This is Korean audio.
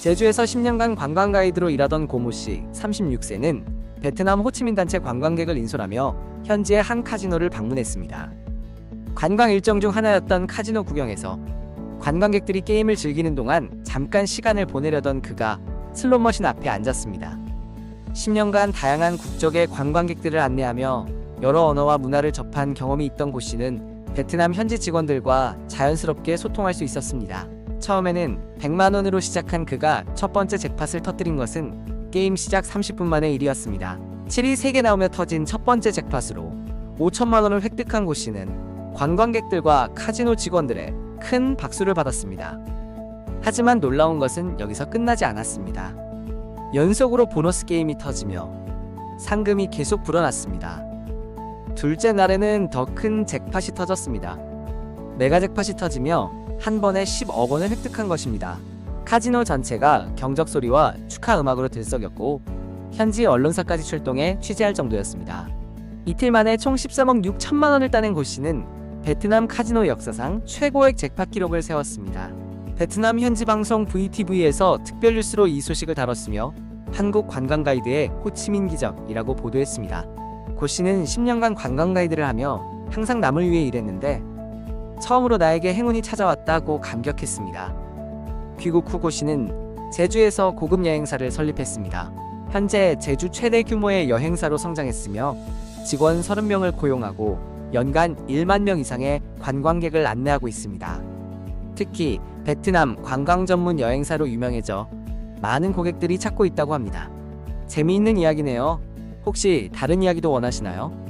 제주에서 10년간 관광 가이드로 일하던 고모 씨 36세는 베트남 호치민 단체 관광객을 인솔하며 현지의 한 카지노를 방문했습니다. 관광 일정 중 하나였던 카지노 구경에서 관광객들이 게임을 즐기는 동안 잠깐 시간을 보내려던 그가 슬롯 머신 앞에 앉았습니다. 10년간 다양한 국적의 관광객들을 안내하며 여러 언어와 문화를 접한 경험이 있던 고 씨는 베트남 현지 직원들과 자연스럽게 소통할 수 있었습니다. 처음에는 100만 원으로 시작한 그가 첫 번째 잭팟을 터뜨린 것은 게임 시작 30분 만의 일이었습니다. 7이 3개 나오며 터진 첫 번째 잭팟으로 5천만 원을 획득한 고 씨는 관광객들과 카지노 직원들의 큰 박수를 받았습니다. 하지만 놀라운 것은 여기서 끝나지 않았습니다. 연속으로 보너스 게임이 터지며 상금이 계속 불어났습니다. 둘째 날에는 더 큰 잭팟이 터졌습니다. 메가 잭팟이 터지며 한 번에 10억 원을 획득한 것입니다. 카지노 전체가 경적 소리와 축하 음악으로 들썩였고 현지 언론사까지 출동해 취재할 정도였습니다. 이틀 만에 총 13억 6천만 원을 따낸 고 씨는 베트남 카지노 역사상 최고액 잭팟 기록을 세웠습니다. 베트남 현지 방송 VTV에서 특별 뉴스로 이 소식을 다뤘으며 한국 관광 가이드의 호치민 기적이라고 보도했습니다. 고 씨는 10년간 관광 가이드를 하며 항상 남을 위해 일했는데 처음으로 나에게 행운이 찾아왔다고 감격했습니다. 귀국 후 고 씨는 제주에서 고급 여행사를 설립했습니다. 현재 제주 최대 규모의 여행사로 성장했으며 직원 30명을 고용하고 연간 1만 명 이상의 관광객을 안내하고 있습니다. 특히 베트남 관광 전문 여행사로 유명해져 많은 고객들이 찾고 있다고 합니다. 재미있는 이야기네요. 혹시 다른 이야기도 원하시나요?